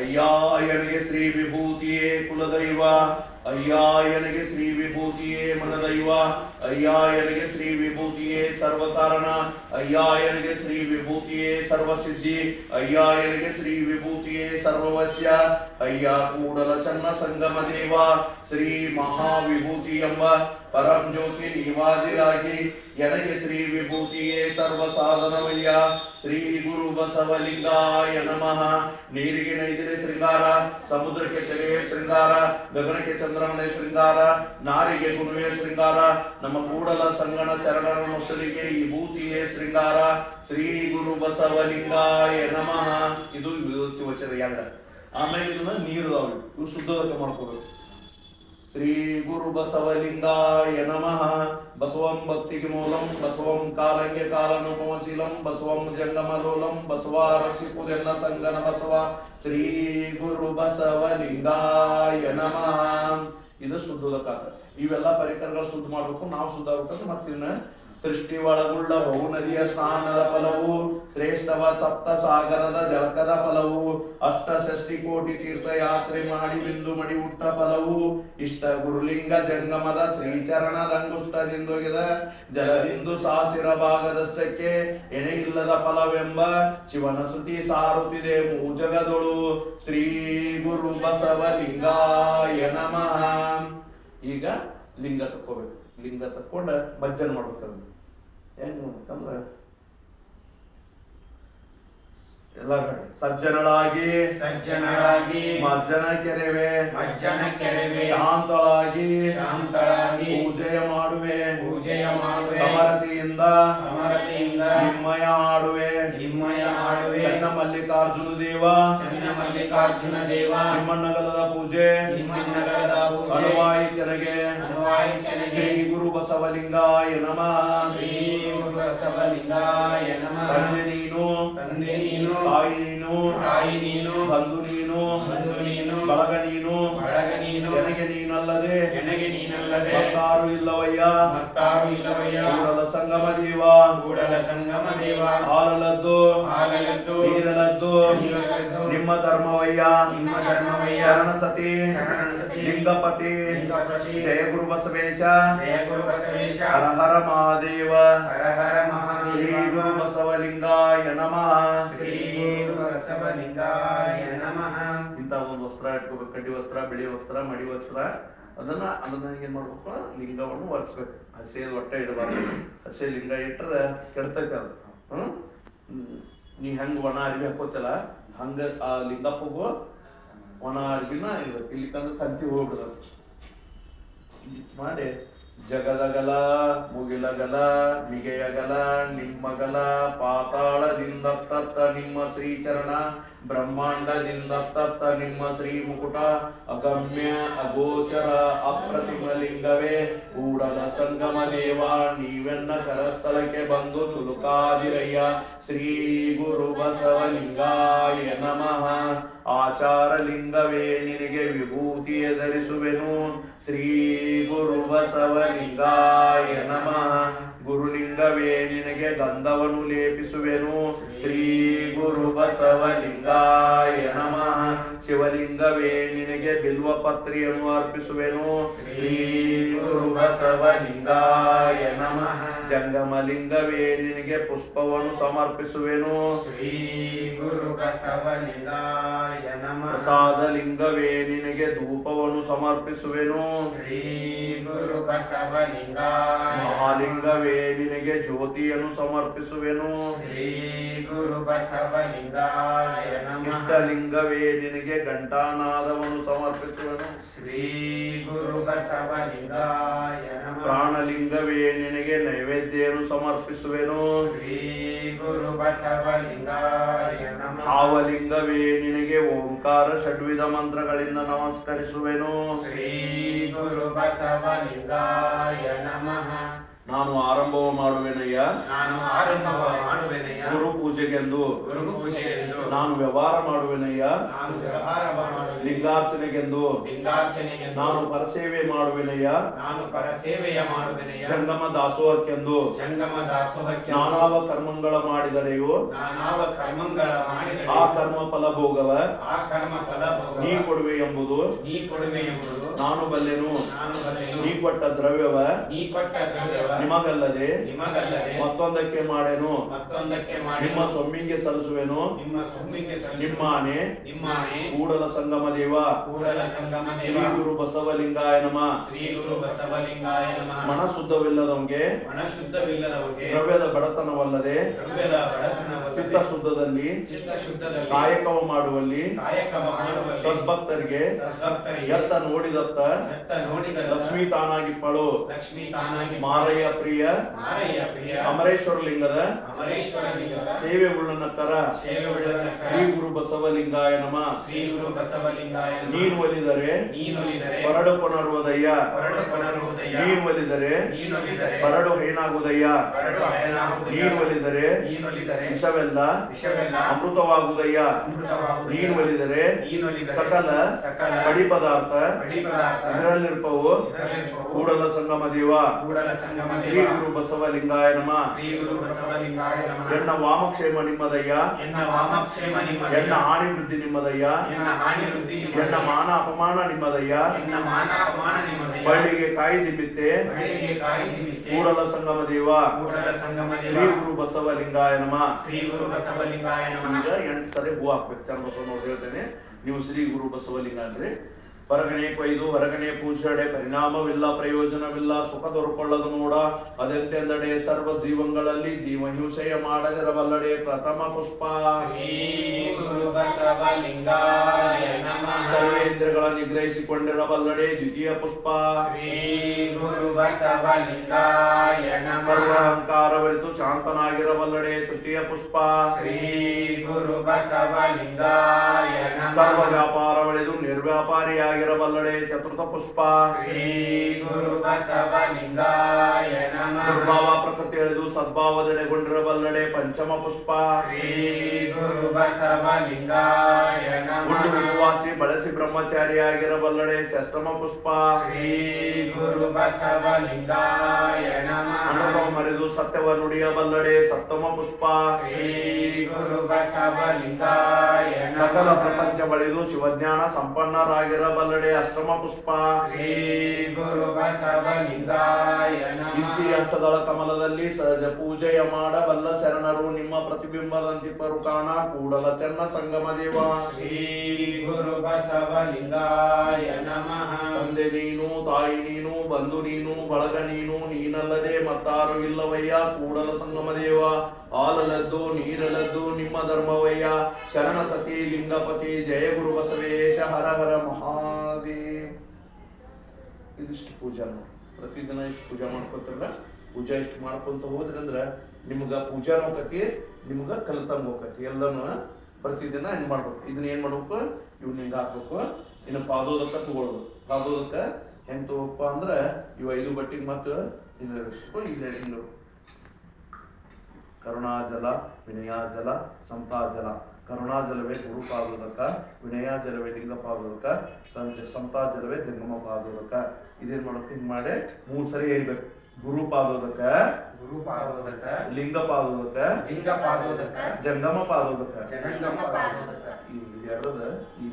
ಅಯ್ಯಾಯನಿಗೆ ಶ್ರೀ ವಿಭೂತಿಯೇ ಕುಲದೈವ ಅಯ್ಯಾಯನಿಗೆ ಶ್ರೀ ವಿಭೂತಿಯೇ ಮನದೈವ ಅಯ್ಯಾಯನಿಗೆ ಶ್ರೀ ವಿಭೂತಿಯೇ ಸರ್ವಕಾರಣ ಅಯ್ಯಾಯನಿಗೆ ಶ್ರೀ ವಿಭೂತಿಯೇ ಸರ್ವಸಿದ್ಧಿ ಅಯ್ಯಾಯನಿಗೆ ಶ್ರೀ ವಿಭೂತಿಯೇ ಸರ್ವವಸ್ಯ ಅಯ್ಯ ಕೂಡಲ ಚನ್ನ ಸಂಗಮ ದೇವ ಶ್ರೀ ಮಹಾವಿಭೂತಿ ಎಂಬ ಪರಂ ಜ್ಯೋತಿ ನಿವಾದಿರಾಗಿ ಎನಗೆ ಶ್ರೀ ವಿಭೂತಿಯೇ ಸರ್ವ ಸಾಧನವಯ್ಯ ಶ್ರೀ ಗುರು ಬಸವಲಿಂಗಾಯ ನಮಃ. ನೀರಿಗೆ ನೈದಿರೆ ಶೃಂಗಾರ ಸಮುದ್ರಕ್ಕೆ ತೆರೆಯೇ ಶೃಂಗಾರ ಗಗನಕ್ಕೆ ಚಂದ್ರಮನೆ ಶೃಂಗಾರ, ನಾರಿಗೆ ಗುರುವೇ ಶೃಂಗಾರ. ನಮ್ಮ ಕೂಡಲ ಸಂಗಣ ಶರಣರ ಮುಸಲಿಗೆ ಈ ಶೃಂಗಾರ. ಶ್ರೀ ಗುರು ಬಸವಲಿಂಗಾಯ ನಮಃ. ಇದು ವಿಭೂತಿ ವಚನ. ಆಮೇಲೆ ಇದನ್ನ ನೀರು ಇವು ಶುದ್ಧೋದಕ ಮಾಡ್ಕೋಬೇಕು. ಶ್ರೀ ಗುರು ಬಸವಲಿಂಗಾಯ ನಮಃ. ಬಸವಂ ಭಕ್ತಿಗೆ ಮೂಲಂ, ಬಸವಂ ಕಾಲಂಗೆ ಕಾಲನುಪಮಶೀಲಂ, ಬಸವಂ ಜಂಗಮಲೋಲಂ, ಬಸವ ರಕ್ಷಿಪುದೆಲ್ಲ ಸಂಗನ ಬಸವ. ಶ್ರೀ ಗುರು ಬಸವಲಿಂಗಾಯ ನಮಃ. ಇದು ಶುದ್ಧೋದಕ ಇವೆಲ್ಲ ಪರಿಕರಗಳು ಶುದ್ಧ ಮಾಡ್ಬೇಕು, ನಾವು ಶುದ್ಧ ಆಗ್ಬೇಕಂದ್ರೆ ಮತ್ತಿನ್ನ ಸೃಷ್ಟಿ ಒಳಗುಳ್ಳ ಬಹು ನದಿಯ ಸ್ನಾನದ ಫಲವು, ಶ್ರೇಷ್ಠವ ಸಪ್ತ ಸಾಗರದ ಜಲಕದ ಫಲವು ಅಷ್ಟ ಷಷ್ಟಿ ಕೋಟಿ ತೀರ್ಥ ಯಾತ್ರೆ ಮಾಡಿ ಬಿಂದು ಮಡಿ ಹುಟ್ಟ ಫಲವು, ಇಷ್ಟ ಗುರುಲಿಂಗ ಜಂಗಮದ ಶ್ರೀಚರಣದ ಅಂಗುಷ್ಟದಿಂದೊಗೆದ ಜಲಬಿಂದು ಸಾಸಿರ ಭಾಗದಷ್ಟಕ್ಕೆ ಎಣೆ ಇಲ್ಲದ ಫಲವೆಂಬ ಶಿವನ ಸುತಿ ಸಾರುತ್ತಿದೆ ಮೂಜಗದೊಳು. ಶ್ರೀ ಗುರು ಬಸವಲಿಂಗಾಯ ನಮಃ. ಈಗ ಲಿಂಗ ತಕ್ಕೋಬೇಕು. ಲಿಂಗ ತಕ್ಕೊಂಡ ಮಜ್ಜನ ಮಾಡ್ಬೇಕಂದ್ರೆ. ಹೆಂಗ್ ಮಾಡ್ಬೇಕಂದ್ರ? ಎಲ್ಲ ಕಡೆ. ಸಜ್ಜನಳಾಗಿ ಸಜ್ಜನಳಾಗಿ ಮಜ್ಜನ ಕೆರೆವೆ ಮಜ್ಜನ ಕೆರೆವೆ ಶಾಂತಳಾಗಿ ಶಾಂತಳಾಗಿ ಪೂಜೆಯ ಮಾಡುವೆ ಪೂಜೆಯ ಮಾಡುವೆ ಸಮರತೆಯಿಂದ ಸಮರತೆಯಿಂದ ನಿಮ್ಮಯ ಆಡುವೆ ಮಾಡುವೆ. ಚನ್ನ ಮಲ್ಲಿಕಾರ್ಜುನ ದೇವ. ಚನ್ನ ಮಲ್ಲಿಕಾರ್ಜುನ ದೇವ. ನಿಮ್ಮನ್ನಗಲದ ಪೂಜೆ. ನಿಮ್ಮನ್ನಗಲದ ಪೂಜೆ. ಅನುವಾಯಿ ತೆನಗೆ ಅನುವಾಯಿತನಿಗೆ ಶ್ರೀ ಗುರು ಬಸವಲಿಂಗಾಯ ನಮಃ. ಶ್ರೀ ಗುರು ಬಸವಲಿಂಗಾಯ ನಮಃ. ತಂದೆ ನೀನು. ತಂದೆ ನೀನು. ತಾಯಿ ನೀನು. ತಾಯಿ ನೀನು. ಬಂಧು ನೀನು. ಬಂಧು ನೀನು ಬಳಗ ನೀನು ಬಳಗ ನೀನು ನನಗೆ ನೀನಲ್ಲದೆ ನನಗೆ ನೀನಲ್ಲದೆ ಮತ್ತಾರು ಇಲ್ಲವಯ್ಯ ಮತ್ತಾರು ಇಲ್ಲವಯ್ಯ ಕೂಡಲ ಸಂಗಮ ದೇವ ಕೂಡಲ ಸಂಗಮ ದೇವ ಹಾಲಲದ್ದು ಹಾಲಲದ್ದು ನೀರಲದ್ದು ನೀರಲದ್ದು ನಿಮ್ಮ ಧರ್ಮವಯ್ಯ ನಿಮ್ಮ ಧರ್ಮವಯ್ಯ ಶರಣ ಸತಿ ಲಿಂಗಪತಿ ಜಯ ಗುರು ಬಸವೇಶ ಜಯ ಗುರು ಬಸವೇಶ ಹರ ಹರ ಮಹಾದೇವ ಹರ ಹರ ಶ್ರೀ ಗುರು ಬಸವಲಿಂಗಾಯ ನಮಃ. ವಸ್ತ್ರ ಇಟ್ಕೋಬೇಕು, ಕಡ್ಡಿ ವಸ್ತ್ರ, ಬಿಳಿ ವಸ್ತ್ರ, ಮಡಿ ವಸ್ತ್ರ, ಅದನ್ನ ಅದನ್ನ ಏನ್ ಮಾಡ್ಬೇಕು? ಲಿಂಗವನ್ನು ಒರೆಸ್ಬೇಕು. ಹಸೆ ಹೊಟ್ಟೆ ಇಡಬಾರ್ದು. ಹಸೆ ಲಿಂಗ ಇಟ್ಟರೆ ಕೆಡ್ತೈತೆ ಅದು. ಹ್ಮ್. ನೀ ಹೆಂಗ್ ಒಣ ಅರ್ವಿ ಹಾಕೋತಿಲ್ಲ ಹಂಗ ಆ ಲಿಂಗಪ್ಪಗೂ ಒಣ ಅರ್ವಿನ ಇರ್ಬೇಕು ಇಲ್ಲಿಕಂದ್ರೆ ಕಂತಿ ಹೋಗ್ಬಿಡ್ತದೆ ಮಾಡಿ ಜಗದಗಲ, ಮುಗಿಲಗಲ ಮಿಗೆಯಗಲ ನಿಮ್ಮಗಲ, ಪಾತಾಳದಿಂದ ತತ್ತ ನಿಮ್ಮ ಶ್ರೀಚರಣ. ಬ್ರಹ್ಮಾಂಡದಿಂದ ತತ್ತ ನಿಮ್ಮ ಶ್ರೀ ಮುಕುಟ ಅಗಮ್ಯ ಅಗೋಚರ ಅಪ್ರತಿಮ ಲಿಂಗವೇ ಕೂಡಲ ಸಂಗಮ ದೇವ, ನೀವೆನ್ನ ಕರಸ್ಥಳಕ್ಕೆ ಬಂದು ತುಲುಕಾದಿರಯ್ಯ. ಶ್ರೀ ಗುರು ಬಸವಲಿಂಗಾಯ ನಮಃ. ಆಚಾರ ಲಿಂಗವೇ ನಿನಗೆ ವಿಭೂತಿ ಎದುರಿಸುವೆನು. ಶ್ರೀ ಗುರು ಬಸವಲಿಂಗಾಯ ನಮಃ. ಗುರುಲಿಂಗವೇ ನಿನಗೆ ಗಂಧವನ್ನು ಲೇಪಿಸುವೆನು. ಶ್ರೀ ಗುರು ಬಸವಲಿಂಗಾಯ ನಮಃ. ಶಿವಲಿಂಗವೇ ನಿನಗೆ ಬಿಲ್ವ ಪತ್ರಿಯನ್ನು ಅರ್ಪಿಸುವೆನು. ಶ್ರೀ ಗುರು ಬಸವಲಿಂಗಾಯ ನಮಃ. ಜಂಗಮಲಿಂಗವೇ ನಿನಗೆ ಪುಷ್ಪವನ್ನು ಸಮರ್ಪಿಸುವೆನು. ಶ್ರೀ ಗುರು ಬಸವಲಿಂಗಾಯ ನಮಃ. ಪ್ರಸಾದ ಲಿಂಗವೇ ನಿನಗೆ ಧೂಪವನ್ನು ಸಮರ್ಪಿಸುವೆನು. ಶ್ರೀ ಗುರು ಬಸವಲಿಂಗಾಯ ಮಹಾಲಿಂಗವೇ ನಿನಗೆ ಜ್ಯೋತಿಯನ್ನು ಸಮರ್ಪಿಸುವೆನು. ಶ್ರೀ ಗುರು ಬಸವಲಿಂಗಾಯ ನಮಃ. ಇಷ್ಟಲಿಂಗವೇ ನಿನಗೆ ಘಂಟಾನಾದವನ್ನು ಸಮರ್ಪಿಸುವನು. ಶ್ರೀ ಗುರು ಬಸವಲಿಂಗಾಯ ಪ್ರಾಣಲಿಂಗವೇ ನಿನಗೆ ನೈವೇದ್ಯನು ಸಮರ್ಪಿಸುವೆನು. ಶ್ರೀ ಗುರು ಬಸವಲಿಂಗಾಯ ಭಾವಲಿಂಗವೇ ನಿನಗೆ ಓಂಕಾರ ಷಡ್ವಿಧ ಮಂತ್ರಗಳಿಂದ ನಮಸ್ಕರಿಸುವೆನು. ಶ್ರೀ ಗುರು ಬಸವಲಿಂಗಾಯ ನಮಃ. ನಾನು ಆರಂಭ ಮಾಡುವೆನಯ್ಯ? ನಾನು ಆರಂಭ ಮಾಡುವೆನಯ್ಯ. ಗುರು ಪೂಜೆಗೆಂದು? ಗುರು ಪೂಜೆಗೆಂದು. ನಾನು ವ್ಯವಹಾರ ಮಾಡುವೆನಯ್ಯ? ನಾನು ವ್ಯವಹಾರ ಮಾಡುವೆ ಲಿಂಗಾರ್ಚನೆಗೆಂದು? ಲಿಂಗಾರ್ಚನೆಗೆಂದು. ನಾನು ಪರಸೇವೆ ಮಾಡುವೆನಯ್ಯ? ನಾನು ಪರಸೇವೆಯ ಮಾಡುವೆನಯ್ಯ. ಜಂಗಮ ದಾಸೋಹಕ್ಕೆಂದು? ಜಂಗಮ ದಾಸೋಹಕ್ಕೆ ನಾನಾವ ಕರ್ಮಂಗಳ ಮಾಡಿದಡೆಯು? ನಾನಾವ ಕರ್ಮಂಗಳ ಮಾಡಿದ ಆ ಕರ್ಮ ಫಲ ಭೋಗವ? ಆ ಕರ್ಮ ಫಲ ಭೋಗ ನೀ ಕೊಡುವೆ ಎಂಬುದು? ನೀ ಕೊಡುವೆ ಎಂಬುದು. ನಾನು ಬಲ್ಲೆನು? ನಾನು ಬಲ್ಲೆನು. ನೀ ಕೊಟ್ಟ ದ್ರವ್ಯವ? ನೀ ಕೊಟ್ಟ ದ್ರವ್ಯವ. ನಿಮಗಲ್ಲದೆ ನಿಮಗಲ್ಲದೆ ಮತ್ತೊಂದಕ್ಕೆ ಮಾಡೇನು. ಮತ್ತೊಂದಕ್ಕೆ ಮಾಡಿ ನಿಮ್ಮ ಸೊಮ್ಮಿಗೆ ಸಲ್ಲಿಸುವೆನು. ನಿಮ್ಮ ಸೊಮ್ಮಿಗೆ. ನಿಮ್ಮ ಆನೆ ಕೂಡಲ ಸಂಗಮ ದೇವ ಕೂಡಲ ಸಂಗಮ ಶ್ರೀ ಗುರು ಬಸವಲಿಂಗಾಯ ನಮ. ಶ್ರೀ ಗುರು ಬಸವಲಿಂಗಾಯ ನಮಃ. ಮನ ಶುದ್ಧವಿಲ್ಲದವಂಗೆ ಮನ ಶುದ್ಧವಿಲ್ಲದವಗೆ ದ್ರವ್ಯದ ಬಡತನವಲ್ಲದೆ. ದ್ರವ್ಯದ ಬಡತನವಲ್ಲದೆ. ಚಿತ್ತ ಶುದ್ಧದಲ್ಲಿ ಚಿತ್ತ ಶುದ್ಧದಲ್ಲಿ ಕಾಯಕವ ಮಾಡುವಲ್ಲಿ. ಕಾಯಕವ ಮಾಡುವಲ್ಲಿ. ಸದ್ಭಕ್ತರಿಗೆ. ಸದ್ಭಕ್ತರಿಗೆ. ಎತ್ತ ನೋಡಿದತ್ತ. ಎತ್ತ ನೋಡಿದ ಲಕ್ಷ್ಮೀ ತಾನಾಗಿಪ್ಪಳು. ಲಕ್ಷ್ಮೀ ತಾನಾಗಿ ಮಾರಯ್ಯ ಪ್ರಿಯ ಮಾರಯ್ಯ ಪ್ರಿಯ ಅಮರೇಶ್ವರ ಲಿಂಗದ ಅಮರೇಶ್ವರ ಲಿಂಗದ ಸೇವೆ ಉಳ್ಳನಕ್ಕರ ಸೇವೆ ಉಳ್ಳನ ಶ್ರೀ ಗುರು ಬಸವಲಿಂಗಾಯ ನಮ. ಶ್ರೀ ಗುರು ಬಸವ ಲಿಂಗಾಯ ನೀನು ಒಲಿದರೆ ನೀನೊಲಿದರೆ ಬರಡು ಕೊನರುವುದಯ್ಯ ಹೊರಡು ಕೊನರುವುದಯ್ಯ ನೀನು ಒಲಿದರೆ ನೀನೊಲಿದರೆ ಪರಡು ಹೈನಾಗುವುದಯ್ಯ. ಬರಡು ಹಯನಾಗುವುದಯ್ಯ ನೀನು ಒಲಿದರೆ ನೀನೊಲಿದರೆ ವಿಷವೆಲ್ಲ ವಿಷವೆಲ್ಲ ಅಮೃತವಾಗುವುದಯ್ಯ ಅಮೃತವಾಗುವುದಯ್ಯ. ನೀನು ಒಲಿದರೆ ನೀನೊಲಿದರೆ ಸಕಲ ಸಕಲ ಕಡಿ ಪದಾರ್ಥ ಕಡಿ ಪದಾರ್ಥ ಇದರಲ್ಲಿರ್ಪವು ಕೂಡಲ ಸಂಗಮ ದೇವ. ಕೂಡಲ ಸಂಗಮ ಶ್ರೀ ಗುರು ಬಸವಲಿಂಗಾಯ ನಮ. ಶ್ರೀ ಗುರು ಬಸವಲಿಂಗಾಯ ನಮಃ. ಎನ್ನ ವಾಮಕ್ಷೇಮ ನಿಮ್ಮದಯ್ಯ. ಎನ್ನ ವಾಮಕ್ಷೇಮ ನಿಮ್ಮದಯ್ಯ. ಎನ್ನ ಹಾನಿ ವೃದ್ಧಿ ನಿಮ್ಮದಯ್ಯ. ಎನ್ನ ಹಾನಿ ವೃದ್ಧಿ ಎನ್ನ ಮಾನ ಅಪಮಾನ ನಿಮ್ಮದಯ್ಯ. ಎನ್ನ ಮಾನ ಅಪಮಾನ ನಿಮ್ಮದಯ್ಯ. ಬಳ್ಳಿಗೆ ಕಾಯಿ ದಿಮ್ಮಿತ್ತೆ. ಬಳ್ಳಿಗೆ ಕಾಯಿ ದಿಮಿತ್ತೆ ಕೂಡಲ ಸಂಗಮ ದೇವ. ಕೂಡಲ ಸಂಗಮ ಶ್ರೀ ದೇವ ಗುರು ಬಸವಲಿಂಗಾಯ ನಮ. ಶ್ರೀ ಗುರು ಬಸವಲಿಂಗಾಯ ನಮಃ. ಈಗ ಎಂಟು ಸರಿ ಹೂ ಹಾಕ್ಬೇಕು. ಚನ್ನಬಸವನವ್ರು ಹೇಳ್ತೇನೆ. ನೀವು ಶ್ರೀ ಗುರು ಬಸವಲಿಂಗ ಅಂದ್ರೆ ಹೊರಗಣೆ ಕೊಯ್ದು ಹೊರಗಣೆ ಪೂಜಡೆ ಪರಿಣಾಮವಿಲ್ಲ ಪ್ರಯೋಜನವಿಲ್ಲ ಸುಖ ದೊರಕೊಳ್ಳದು ನೋಡ. ಅದೆಂತೆಂದಡೆ ಸರ್ವ ಜೀವಂಗಳಲ್ಲಿ ಜೀವ ಹಿಂಸೆಯ ಮಾಡದಿರಬಲ್ಲಡೆ ಪ್ರಥಮ ಪುಷ್ಪ. ಸರ್ವೇಂದ್ರಗಳ ನಿಗ್ರಹಿಸಿಕೊಂಡಿರಬಲ್ಲಡೆ ದ್ವಿತೀಯ ಪುಷ್ಪ. ಶ್ರೀ ಗುರು ಬಸವಲಿಂಗಾಯ ನಮಃ. ಸರ್ವ ಅಹಂಕಾರವರಿತು ಶಾಂತನಾಗಿರಬಲ್ಲಡೆ ತೃತೀಯ ಪುಷ್ಪ. ಶ್ರೀ ಗುರು ಬಸವಲಿಂಗಾಯ ಸರ್ವ ವ್ಯಾಪಾರವಳೆದು ವ್ಯಾಪಾರವಳಿದು ನಿರ್ವ್ಯಾಪಾರಿಯಾಗಿರಬಲ್ಲಡೆ ಚತುರ್ಥ ಪುಷ್ಪ. ಶ್ರೀ ಗುರು ಬಸವಲಿಂಗಾಯ ನಮಃ. ದುರ್ಭಾವ ಪ್ರಕೃತಿ ಎಳೆದು ಸದ್ಭಾವದೆಡೆಗೊಂಡಿರಬಲ್ಲಡೆ ಪಂಚಮ ಪುಷ್ಪ. ಶ್ರೀ ಗುರು ಬಸವಲಿಂಗಾಯ ನಮಃ ಉಪವಾಸಿ ಬಳಸಿ ಬ್ರಹ್ಮಚಾರಿಯಾಗಿರಬಲ್ಲಡೆ ಷಷ್ಟಮ ಪುಷ್ಪ. ಶ್ರೀ ಗುರು ಬಸವಲಿಂಗಾಯ ನಮಃ. ಅನುಭವ ಮರೆದು ಸತ್ಯವ ನುಡಿಯಬಲ್ಲಡೆ. ಸಪ್ತಮ ಪುಷ್ಪ. ಶ್ರೀ ಗುರು ಬಸವಲಿಂಗಾಯ ಸಕಲ ಪ್ರಪಂಚ ಬಳಿದು ಶಿವಜ್ಞಾನ ಸಂಪನ್ನರಾಗಿರಬಲ್ಲಡೆ ಅಷ್ಟಮ ಪುಷ್ಪ. ಶ್ರೀ ಗುರು ಹಂತದಳ ಕಮಲದಲ್ಲಿ ಸಹಜ ಪೂಜೆಯ ಮಾಡಬಲ್ಲ ಶರಣರು ನಿಮ್ಮ ಪ್ರತಿಬಿಂಬದಂತಿಪ್ಪರು ಕಾಣ ಕೂಡಲ ಚೆನ್ನ ಸಂಗಮ ದೇವ. ಶ್ರೀ ಗುರು ಬಸವಲಿಂಗಾಯ ನಮಃ ತಂದೆ ನೀನು ತಾಯಿ ನೀನು ಬಂಧು ನೀನು ಬಳಗ ನೀನು ನೀನಲ್ಲದೆ ಮತ್ತಾರು ಇಲ್ಲವಯ್ಯ ಕೂಡಲ ಸಂಗಮ ದೇವ. ಹಾಲಲದ್ದು ನೀರಲದ್ದು ನಿಮ್ಮ ಧರ್ಮವಯ್ಯ. ಶರಣ ಸತಿ ಲಿಂಗಪತಿ ಜಯ ಗುರು ಬಸವೇಶ ಹರ ಹರ ಮಹಾದೇವ್ ಇದಿಷ್ಟು ಪೂಜಾ ಪ್ರತಿದಿನ ಇಷ್ಟು ಪೂಜಾ ಮಾಡ್ಕೊತಾರಲ್ಲ, ಪೂಜಾ ಇಷ್ಟು ಮಾಡ್ಕೊಂತ ಹೋದ್ರಿ ಅಂದ್ರೆ ನಿಮ್ಗ ಪೂಜಾ ಹೋಗತಿ ನಿಮ್ಗ ಕಲಿತಂಗ ಹೋಗತಿ ಎಲ್ಲನೂ ಪ್ರತಿದಿನ ಹೆಂಗ್ ಮಾಡ್ಬೇಕು? ಇದನ್ನ ಏನ್ ಮಾಡ್ಬೇಕು? ಇವ್ನ ಹಿಂಗ ಹಾಕ್ಬೇಕು. ಇನ್ನು ಪಾದೋದಕ್ಕ ತಗೊಳ್ಬೇಕು. ಪಾದೋದಕ್ಕ ಹೆಂಗ್ ತಗೋಪ್ಪ ಅಂದ್ರ ಇವ ಐದು ಬಟ್ಟಿಗೆ ಮತ್ತು ಕರುಣಾ ಜಲ ಇಲ್ಲೇ ಜಲ ವಿನಯಾಜಲ ಸಂತಾಜಲ ಕರುಣಾಜಲವೇ ಗುರುಪಾದೋದಕ ವಿನಯಾಜಲವೇ ಲಿಂಗ ಪಾದೋದಕ ಸಂತ ಸಂತಾಜಲವೇ ಜಂಗಮ ಪಾದೋದಕ ಇದೇನ್ ಮಾಡೋದು ಹಿಂಗ್ ಮಾಡಿ ಮೂರು ಸರಿ ಹೇಳ್ಬೇಕು. ಗುರುಪಾದೋದಕ ಗುರುಪಾದೋದಕ ಲಿಂಗಪಾದೋದಕ ಲಿಂಗಪಾದೋದಕ ಲಿಂಗ ಪಾದೋದಕ ಲಿಂಗ ಪಾದೋದಕ ಜಂಗಮ ಪಾದೋದಕ ಜಂಗಮ ಪಾದೋದಕ ಎರಡದ ಈ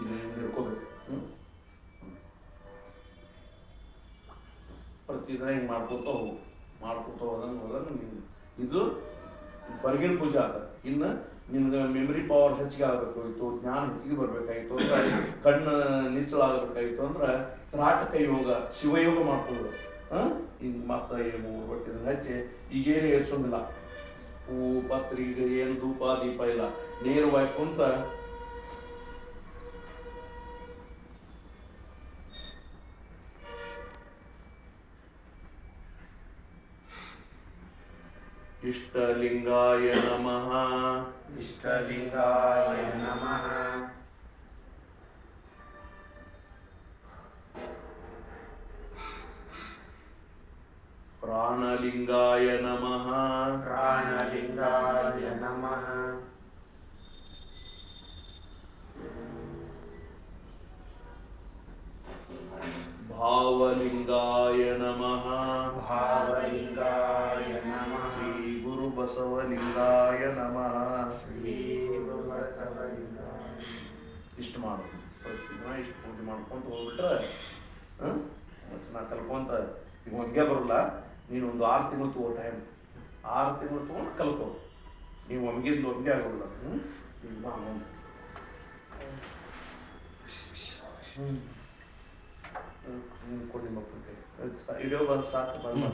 ಇಲ್ಲಿ ಹಿಡ್ಕೋಬೇಕು ಪ್ರತಿದಿನ ಹಿಂಗೆ ಮಾಡ್ಕೊತ ಹೋಗು. ಮಾಡ್ಕೊತ ಹೋದಂಗೆ ಹೋದಂಗೆ ನೀನು ಇದು ಬರ್ಗಿನ ಪೂಜೆ ಆದ ಇನ್ನು ನಿಮ್ಗೆ ಮೆಮರಿ ಪವರ್ ಹೆಚ್ಚಿಗೆ ಆಗಬೇಕಾಗಿತ್ತು ಜ್ಞಾನ ಹೆಚ್ಚಿಗೆ ಬರ್ಬೇಕಾಗಿತ್ತು ಅಂದ್ರೆ ಕಣ್ಣು ನಿಚ್ಚಳ ಆಗಬೇಕಾಗಿತ್ತು ಅಂದ್ರೆ ತ್ರಾಟಕ ಯೋಗ, ಶಿವಯೋಗ ಮಾಡ್ಕೊಳ್ಳೋದು ಹಾಂ? ಹಿಂಗೆ ಮತ್ತೆ ಮೂರು ಬಟ್ಟಿದ ಹಚ್ಚಿ ಈಗೇನು ಏರ್ಸೋಂಗಿಲ್ಲ. ಹೂ ಪತ್ರಿ ಏನು ಧೂಪ, ದೀಪ ಇಲ್ಲ. ನೇರವಾಗಿ ಕುಂತ ಇಷ್ಟಲಿಂಗಾಯ ನಮಃ ಇಷ್ಟಲಿಂಗಾಯ ನಮಃ ಪ್ರಾಣಲಿಂಗಾಯ ನಮಃ ಪ್ರಾಣಲಿಂಗಾಯ ನಮಃ ಬಸವಲಿಂಗಾಯ ನಮಃ. ಇಷ್ಟು ಮಾಡು ಪ್ರತಿದಿನ ಇಷ್ಟು ಪೂಜೆ ಮಾಡ್ಕೊಂತ ಹೋಗ್ಬಿಟ್ರೆ ಮತ್ತು ನಾ ಕಲ್ಕೊಂತ ಈಗ ಒಗ್ಗೆ ಬರಲ್ಲ. ನೀನು ಒಂದು ಆರು ತಿಂಗಳು ತಗೋ ಟೈಮ್ ಆರು ತಿಂಗಳು ತೊಗೊಂಡು ಕಲ್ಕೋ. ನೀವು ಒಮ್ಗಿಂದ ಒಮ್ಗೆ ಆಗೋಲ್ಲ ಹ್ಞೂ ಮುಂದೆ. ಹ್ಞೂ ಕೊಡಿ ಮಕ್ಕಳಿಗೆ ಇಡೋ ಬಂದು ಸಾಕು ಬಂದು